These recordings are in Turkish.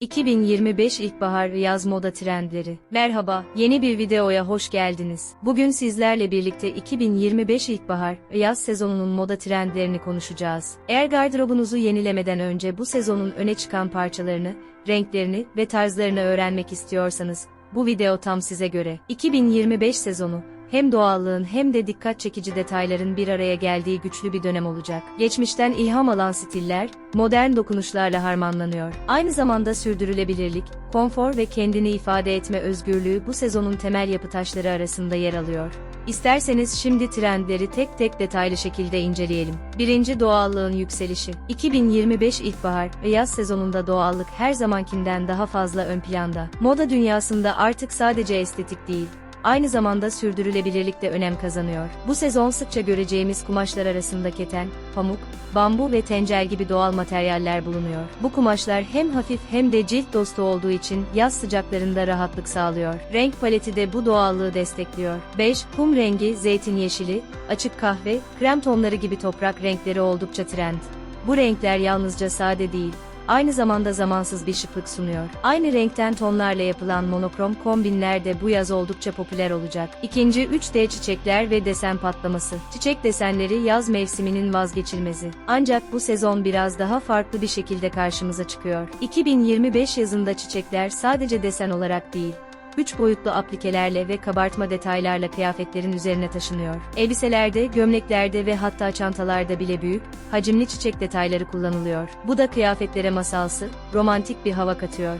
2025 ilkbahar yaz moda trendleri. Merhaba, yeni bir videoya hoş geldiniz. Bugün sizlerle birlikte 2025 ilkbahar yaz sezonunun moda trendlerini konuşacağız. Eğer gardırobunuzu yenilemeden önce bu sezonun öne çıkan parçalarını, renklerini ve tarzlarını öğrenmek istiyorsanız, bu video tam size göre. 2025 sezonu, hem doğallığın hem de dikkat çekici detayların bir araya geldiği güçlü bir dönem olacak. Geçmişten ilham alan stiller, modern dokunuşlarla harmanlanıyor. Aynı zamanda sürdürülebilirlik, konfor ve kendini ifade etme özgürlüğü bu sezonun temel yapı taşları arasında yer alıyor. İsterseniz şimdi trendleri tek tek detaylı şekilde inceleyelim. Birinci doğallığın yükselişi. 2025 ilkbahar ve yaz sezonunda doğallık her zamankinden daha fazla ön planda. Moda dünyasında artık sadece estetik değil, aynı zamanda sürdürülebilirlik de önem kazanıyor. Bu sezon sıkça göreceğimiz kumaşlar arasında keten, pamuk, bambu ve tencel gibi doğal materyaller bulunuyor. Bu kumaşlar hem hafif hem de cilt dostu olduğu için yaz sıcaklarında rahatlık sağlıyor. Renk paleti de bu doğallığı destekliyor. Bej, kum rengi, zeytin yeşili, açık kahve, krem tonları gibi toprak renkleri oldukça trend. Bu renkler yalnızca sade değil, aynı zamanda zamansız bir şıklık sunuyor. Aynı renkten tonlarla yapılan monokrom kombinler de bu yaz oldukça popüler olacak. İkinci 3D çiçekler ve desen patlaması. Çiçek desenleri yaz mevsiminin vazgeçilmezi. Ancak bu sezon biraz daha farklı bir şekilde karşımıza çıkıyor. 2025 yazında çiçekler sadece desen olarak değil, 3 boyutlu aplikelerle ve kabartma detaylarla kıyafetlerin üzerine taşınıyor. Elbiselerde, gömleklerde ve hatta çantalarda bile büyük, hacimli çiçek detayları kullanılıyor. Bu da kıyafetlere masalsı, romantik bir hava katıyor.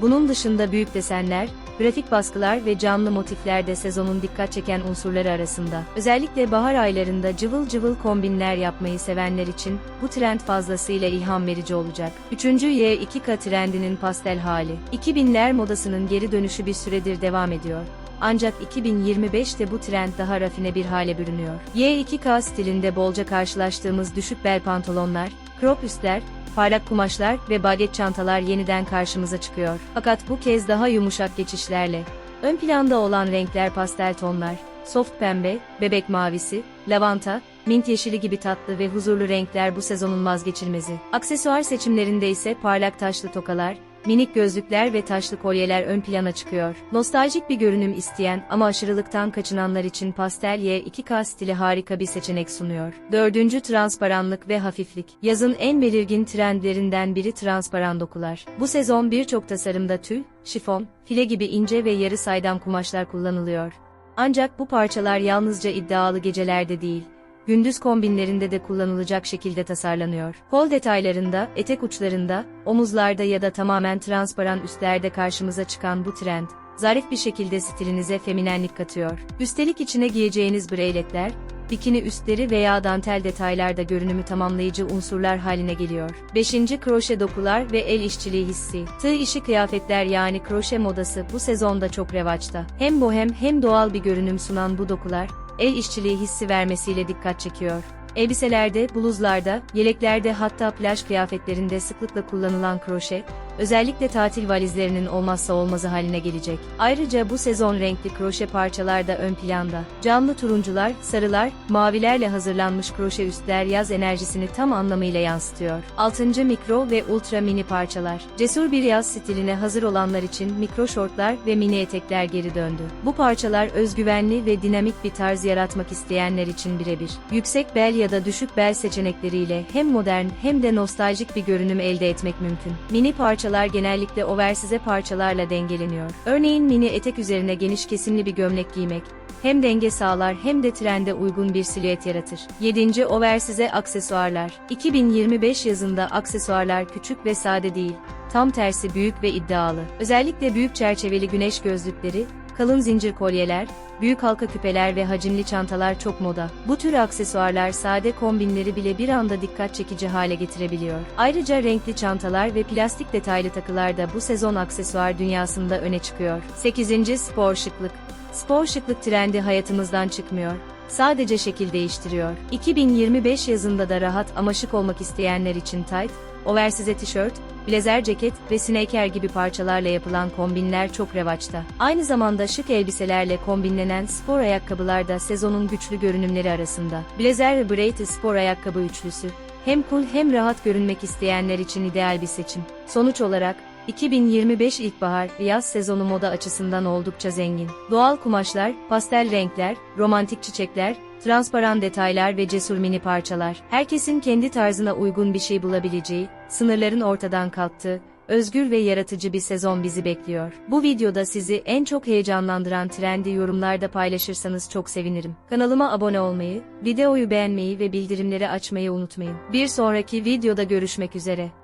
Bunun dışında büyük desenler, grafik baskılar ve canlı motifler de sezonun dikkat çeken unsurları arasında. Özellikle bahar aylarında cıvıl cıvıl kombinler yapmayı sevenler için bu trend fazlasıyla ilham verici olacak. Üçüncü Y2K trendinin pastel hali. 2000'ler modasının geri dönüşü bir süredir devam ediyor. Ancak 2025'te bu trend daha rafine bir hale bürünüyor. Y2K stilinde bolca karşılaştığımız düşük bel pantolonlar, crop parlak kumaşlar ve baget çantalar yeniden karşımıza çıkıyor. Fakat bu kez daha yumuşak geçişlerle. Ön planda olan renkler pastel tonlar, soft pembe, bebek mavisi, lavanta, mint yeşili gibi tatlı ve huzurlu renkler bu sezonun vazgeçilmezi. Aksesuar seçimlerinde ise parlak taşlı tokalar, minik gözlükler ve taşlı kolyeler ön plana çıkıyor. Nostaljik bir görünüm isteyen ama aşırılıktan kaçınanlar için pastel Y2K stili harika bir seçenek sunuyor. Dördüncü transparanlık ve hafiflik. Yazın en belirgin trendlerinden biri transparan dokular. Bu sezon birçok tasarımda tül, şifon, file gibi ince ve yarı saydam kumaşlar kullanılıyor. Ancak bu parçalar yalnızca iddialı gecelerde değil, gündüz kombinlerinde de kullanılacak şekilde tasarlanıyor. Kol detaylarında, etek uçlarında, omuzlarda ya da tamamen transparan üstlerde karşımıza çıkan bu trend, zarif bir şekilde stilinize feminenlik katıyor. Üstelik içine giyeceğiniz breyletler, bikini üstleri veya dantel detaylarda görünümü tamamlayıcı unsurlar haline geliyor. 5. Kroşe dokular ve el işçiliği hissi. Tığ işi kıyafetler yani kroşe modası bu sezonda çok revaçta. Hem bohem hem doğal bir görünüm sunan bu dokular, el işçiliği hissi vermesiyle dikkat çekiyor. Elbiselerde, bluzlarda, yeleklerde hatta plaj kıyafetlerinde sıklıkla kullanılan kroşe, özellikle tatil valizlerinin olmazsa olmazı haline gelecek. Ayrıca bu sezon renkli kroşe parçalar da ön planda. Canlı turuncular, sarılar, mavilerle hazırlanmış kroşe üstler yaz enerjisini tam anlamıyla yansıtıyor. 6. Mikro ve ultra mini parçalar. Cesur bir yaz stiline hazır olanlar için mikro şortlar ve mini etekler geri döndü. Bu parçalar özgüvenli ve dinamik bir tarz yaratmak isteyenler için birebir. Yüksek bel ya da düşük bel seçenekleriyle hem modern hem de nostaljik bir görünüm elde etmek mümkün. Mini parçalar genellikle oversize parçalarla dengeleniyor. Örneğin mini etek üzerine geniş kesimli bir gömlek giymek, hem denge sağlar hem de trende uygun bir silüet yaratır. 7. Oversize aksesuarlar. 2025 yazında aksesuarlar küçük ve sade değil, tam tersi büyük ve iddialı. Özellikle büyük çerçeveli güneş gözlükleri, kalın zincir kolyeler, büyük halka küpeler ve hacimli çantalar çok moda. Bu tür aksesuarlar sade kombinleri bile bir anda dikkat çekici hale getirebiliyor. Ayrıca renkli çantalar ve plastik detaylı takılar da bu sezon aksesuar dünyasında öne çıkıyor. 8. Spor şıklık. Spor şıklık trendi hayatımızdan çıkmıyor. Sadece şekil değiştiriyor. 2025 yazında da rahat ama şık olmak isteyenler için tight, oversize tişört, blazer ceket ve sneaker gibi parçalarla yapılan kombinler çok revaçta. Aynı zamanda şık elbiselerle kombinlenen spor ayakkabılar da sezonun güçlü görünümleri arasında. Blazer ve braid spor ayakkabı üçlüsü, hem cool hem rahat görünmek isteyenler için ideal bir seçim. Sonuç olarak, 2025 ilkbahar yaz sezonu moda açısından oldukça zengin. Doğal kumaşlar, pastel renkler, romantik çiçekler, transparan detaylar ve cesur mini parçalar. Herkesin kendi tarzına uygun bir şey bulabileceği, sınırların ortadan kalktığı, özgür ve yaratıcı bir sezon bizi bekliyor. Bu videoda sizi en çok heyecanlandıran trendi yorumlarda paylaşırsanız çok sevinirim. Kanalıma abone olmayı, videoyu beğenmeyi ve bildirimleri açmayı unutmayın. Bir sonraki videoda görüşmek üzere.